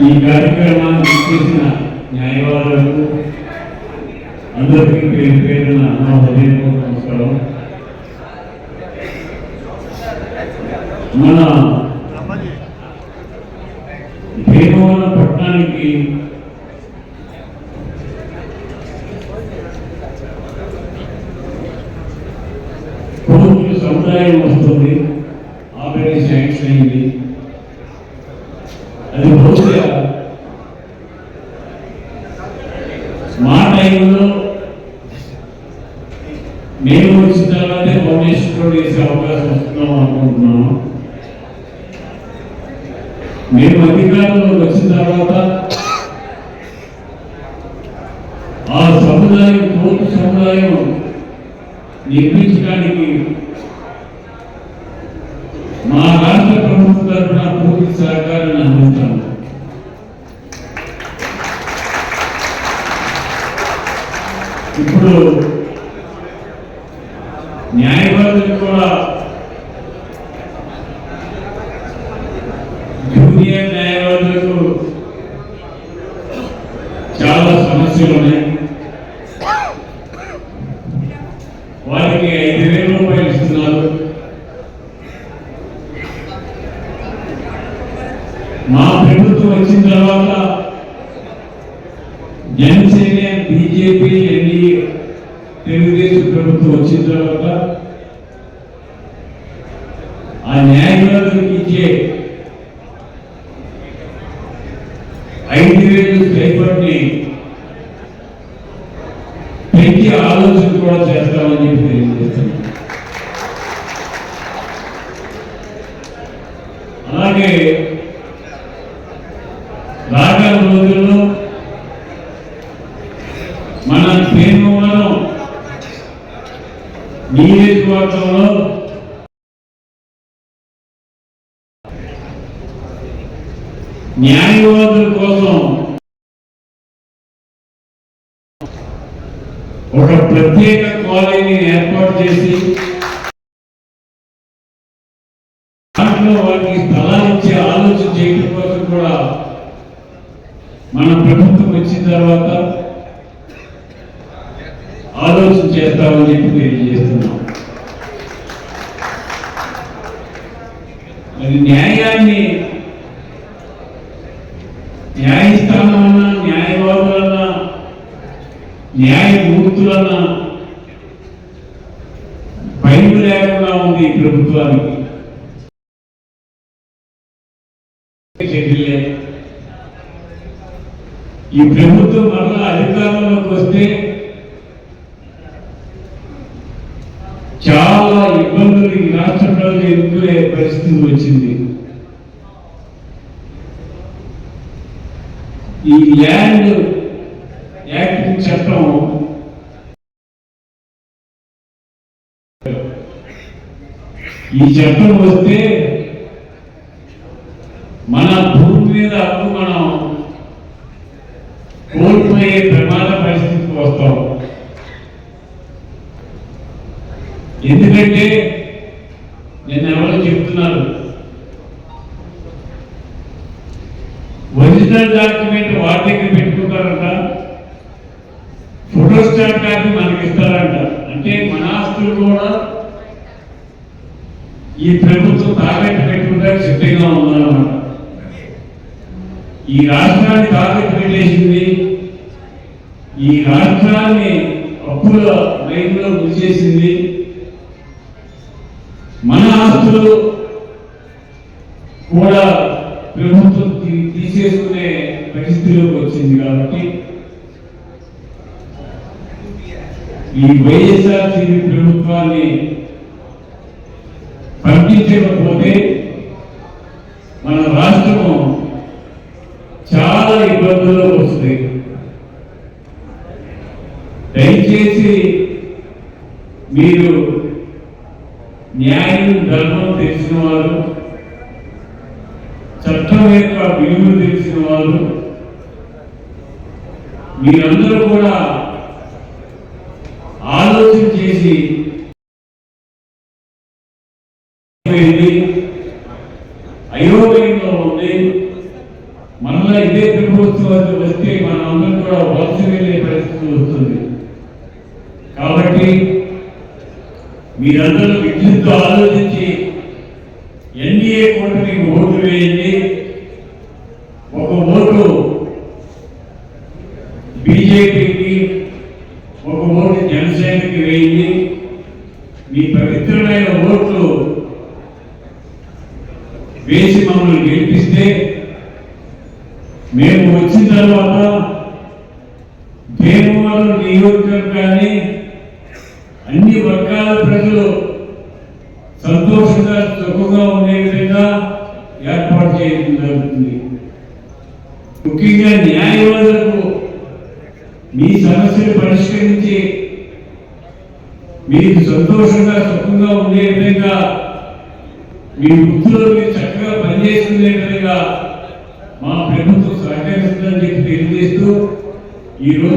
ఈ కార్యక్రమాన్ని చేసిన న్యాయవాదులకు అందరికీ పేరు పేరున నా హృదయపూర్వక నమస్కారం. మన భీమవరం పట్టణానికి కోర్టు సముదాయం వస్తుంది. ఆపరేషన్ శాంక్షన్ అయింది అది బహుశా మా టైంలో మేము వచ్చిన తర్వాతే భువనేశ్వరుడు వేసే అవకాశం వస్తున్నాం అనుకుంటున్నాము మేము అధికారంలో వచ్చిన తర్వాత ఆ సముదాయం కోర్టు సముదాయం నిర్మించడానికి మా రాష్ట్ర ప్రభుత్వం తరఫున పూర్తి సహకారాన్ని అందిస్తాము ఇప్పుడు న్యాయవాదులు కూడా జూనియర్ న్యాయవాదులకు చాలా సమస్యలు ఉన్నాయి. వారికి ఐదు వేల రూపాయలు ఇస్తున్నారు. మా ప్రభుత్వం వచ్చిన తర్వాత జనసేన బీజేపీ ఎన్డీఏ తెలుగుదేశం ప్రభుత్వం వచ్చిన తర్వాత ఆ న్యాయవాదులకు ఇచ్చే ఐదు వేలు స్టైఫండ్ని పెంచి ఆలోచన కూడా చేస్తామని చెప్పి తెలియజేస్తున్నాం. అలాగే రాగల రోజుల్లో మన భీమవరం నియోజకవర్గంలో న్యాయవాదుల కోసం ఒక ప్రత్యేక కాలనీని ఏర్పాటు చేసి దాంట్లో వారికి స్థలాలు ఇచ్చే ఆలోచన చేయడం కోసం కూడా మన ప్రభుత్వం వచ్చిన తర్వాత ఆలోచన చేస్తామని చెప్పి తెలియజేస్తున్నాం. అది న్యాయాన్ని న్యాయస్థానం అన్నా న్యాయవాదులన్నా న్యాయమూర్తులన్నా భయం లేకుండా ఉంది ఈ ప్రభుత్వానికి. ఈ ప్రభుత్వం మరలా అధికారంలోకి వస్తే చాలా ఇబ్బందులు ఈ రాష్ట్రంలో ఎదుర్కొనే పరిస్థితి వచ్చింది ఈ ల్యాండ్ యాక్ట్ చట్టం ఈ చట్టం వస్తే మన భూమి మీద అప్పు మనం కోల్పోయే ప్రమాద పరిస్థితికి వస్తాం. ఎందుకంటే నేను ఎవరో చెప్తున్నారు. ఒరిజినల్ డాక్టర్ దగ్గర పెట్టుకుంటారంట ఫోటోస్టాట్ కాపీ మనకి ఇస్తారంట. అంటే మన ఆస్తులు కూడా ఈ ప్రభుత్వం తాకట్టు పెట్టుకుంటానికి సిద్ధంగా ఉందన్నమాట ఈ రాష్ట్రాన్ని తాకట్టు పెట్టేసింది. ఈ రాష్ట్రాన్ని అప్పుల రైతులో గురిచేసింది మన ఆస్తులు కూడా ప్రభుత్వం తీ- తీసేసుకునే పరిస్థితిలోకి వచ్చింది కాబట్టి ఈ వైఎస్ఆర్సీపీ ప్రభుత్వాన్ని పంపించకపోతే మన రాష్ట్రము చాలా ఇబ్బందుల్లో వస్తుంది. దయచేసి మీరు న్యాయం ధర్మం తెలిసిన వారు చట్టం యొక్క విలువలు తెలిసిన వారు మీరందరూ కూడా ఆలోచన చేసి అయిపోయింది ఉంది మరలా ఇదే ప్రభుత్వం వస్తే మన అందరం కూడా వలస వెళ్ళే పరిస్థితి వస్తుంది. కాబట్టి మీరందరూ విద్యుత్తో ఆలోచించి ఎన్డీఏ కూటమికి ఓటు వేయండి ఒక ఓటు బీజేపీకి ఒక ఓటు జనసేనకి వేయండి మీ పవిత్రమైన ఓట్లు వేసి మమ్మల్ని గెలిపిస్తే మేము వచ్చిన తర్వాత భీమవరం నియోజకవర్గాన్ని అన్ని వర్గాల ప్రజలు సంతోషంగా సుఖంగా ఉండే విధంగా ఏర్పాటు చేయడం జరుగుతుంది. ముఖ్యంగా న్యాయవాదులకు మీ సమస్యలు పరిష్కరించి మీకు సంతోషంగా సుఖంగా ఉండే విధంగా మీ వృత్తిలో మీరు చక్కగా విధంగా మా ప్రభుత్వం సహకరిస్తుందని చెప్పి తెలియజేస్తూ ఈ రోజు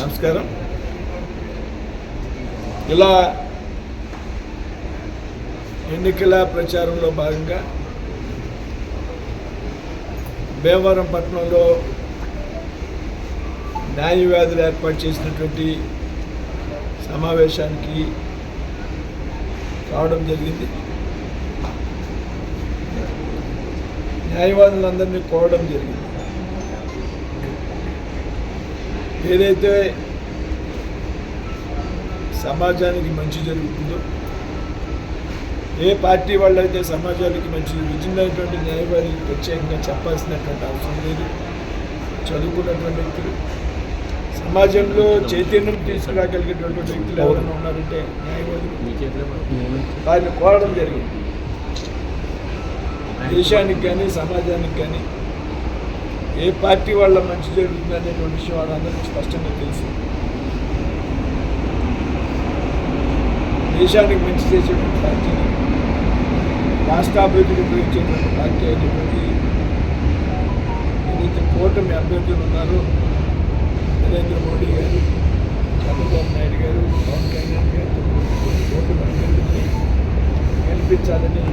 నమస్కారం. ఇలా ఎన్నికల ప్రచారంలో భాగంగా భీమవరం పట్టణంలో న్యాయవాదులు ఏర్పాటు చేసినటువంటి సమావేశానికి రావడం జరిగింది. న్యాయవాదులందరినీ కోవడం జరిగింది. ఏదైతే సమాజానికి మంచి జరుగుతుందో ఏ పార్టీ వాళ్ళైతే సమాజానికి మంచి విభిన్నమైనటువంటి న్యాయవాదికి ప్రత్యేకంగా చెప్పాల్సినటువంటి అవసరం లేదు. చదువుకున్నటువంటి వ్యక్తులు సమాజంలో చైతన్యం తీసుకురాగలిగేటువంటి వ్యక్తులు ఎవరైనా ఉన్నారంటే న్యాయవాదులు. వారిని కోరడం జరిగింది. దేశానికి కానీ సమాజానికి కానీ ఏ పార్టీ వాళ్ళ మంచి జరుగుతుంది అనేటువంటి విషయం వాళ్ళందరికీ స్పష్టంగా తెలుసు. దేశానికి మంచి చేసేటువంటి పార్టీని రాష్ట్ర అభివృద్ధికి ఉపయోగించేటువంటి పార్టీ అయినటువంటి ఏదైతే కూటమి అభ్యర్థులు ఉన్నారో నరేంద్ర మోడీ గారు చంద్రబాబు నాయుడు గారు పవన్ కళ్యాణ్ గారు కూటమి అభ్యర్థుల్ని గెలిపించాలని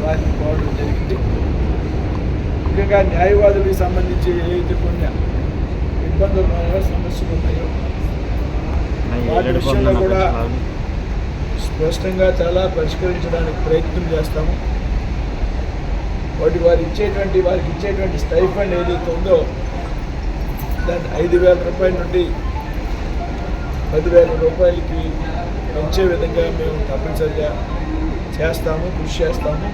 వారిని కోరడం జరిగింది ముఖ్యంగా న్యాయవాదులకు సంబంధించి ఏదైతే కొన్ని ఇబ్బందులు ఉన్నాయో సమస్యలు ఉన్నాయో వాటి విషయంలో కూడా స్పష్టంగా చాలా పరిష్కరించడానికి ప్రయత్నం చేస్తాము. వాటి వారు ఇచ్చేటువంటి వారికి ఇచ్చేటువంటి స్టైఫండ్ ఏదైతే ఉందో దాన్ని ఐదు వేల రూపాయల నుండి పదివేల రూపాయలకి పెంచే విధంగా మేము తప్పనిసరిగా చేస్తాము కృషి చేస్తాము.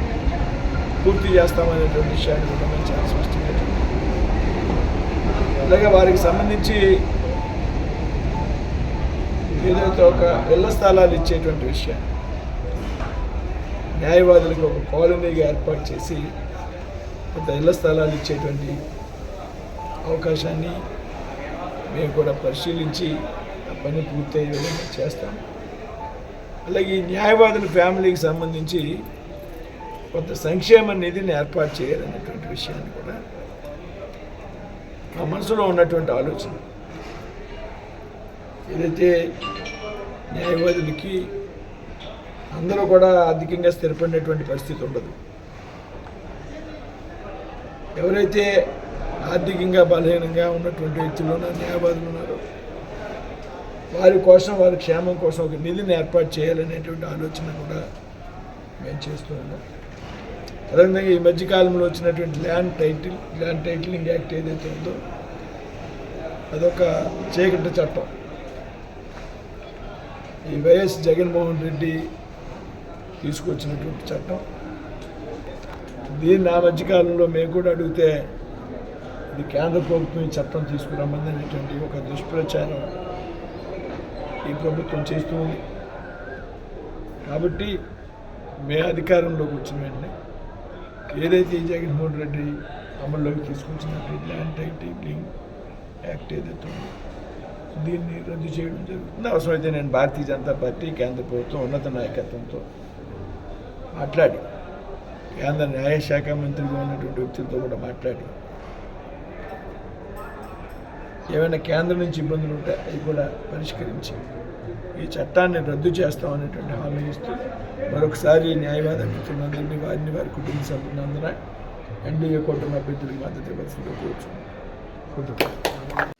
పూర్తి చేస్తామనేటువంటి విషయాన్ని కూడా మేము చాలా స్పష్టంగా అలాగే వారికి సంబంధించి ఏదైతే ఒక ఇళ్ళ స్థలాలు ఇచ్చేటువంటి విషయాన్ని న్యాయవాదులకు ఒక కాలనీగా ఏర్పాటు చేసి కొంత ఇళ్ళ స్థలాలు ఇచ్చేటువంటి అవకాశాన్ని మేము కూడా పరిశీలించి ఆ పని పూర్తయ్యే విధంగా చేస్తాం. అలాగే ఈ న్యాయవాదుల ఫ్యామిలీకి సంబంధించి కొంత సంక్షేమ నిధిని ఏర్పాటు చేయాలనేటువంటి విషయాన్ని కూడా మా మనసులో ఉన్నటువంటి ఆలోచన. ఏదైతే న్యాయవాదులకి అందరూ కూడా ఆర్థికంగా స్థిరపడినటువంటి పరిస్థితి ఉండదు. ఎవరైతే ఆర్థికంగా బలహీనంగా ఉన్నటువంటి వ్యక్తులు ఉన్నారు న్యాయవాదులు ఉన్నారో వారి కోసం వారి క్షేమం కోసం ఒక నిధిని ఏర్పాటు చేయాలనేటువంటి ఆలోచన కూడా మేము చేస్తూ ఉన్నాం. అదేవిధంగా ఈ మధ్యకాలంలో వచ్చినటువంటి land title land titling act ఏదైతే ఉందో అదొక చీకటి చట్టం. ఈ వైఎస్ జగన్మోహన్ రెడ్డి తీసుకొచ్చినటువంటి చట్టం. దీన్ని ఆ మధ్యకాలంలో మేము కూడా అడిగితే ఇది కేంద్ర ప్రభుత్వం ఈ చట్టం తీసుకురమ్మనేటువంటి ఒక దుష్ప్రచారం ఈ ప్రభుత్వం చేస్తుంది. కాబట్టి మే అధికారంలోకి వచ్చిన వెంటనే ఏదైతే ఈ జగన్మోహన్ రెడ్డి అమల్లోకి తీసుకొచ్చినట్టు ల్యాండ్ టైటిలింగ్ యాక్ట్ ఏదైతే ఉందో దీన్ని రద్దు చేయడం జరుగుతుంది. అవసరమైతే నేను భారతీయ జనతా పార్టీ కేంద్ర ప్రభుత్వం ఉన్నత నాయకత్వంతో మాట్లాడి కేంద్ర న్యాయశాఖ మంత్రిగా ఉన్నటువంటి వ్యక్తులతో కూడా మాట్లాడి ఏమైనా కేంద్రం నుంచి ఇబ్బందులు ఉంటే అవి కూడా పరిష్కరించి ఈ చట్టాన్ని రద్దు చేస్తామనేటువంటి హామీ ఇస్తూ మరొకసారి న్యాయవాద మిత్రులందరినీ వారిని వారి కుటుంబ సభ్యులందరూ ఎన్డీఏ కూటమి అభ్యర్థులకు మద్దతు ఇవ్వాల్సిందిగా కోరుచున్నాను.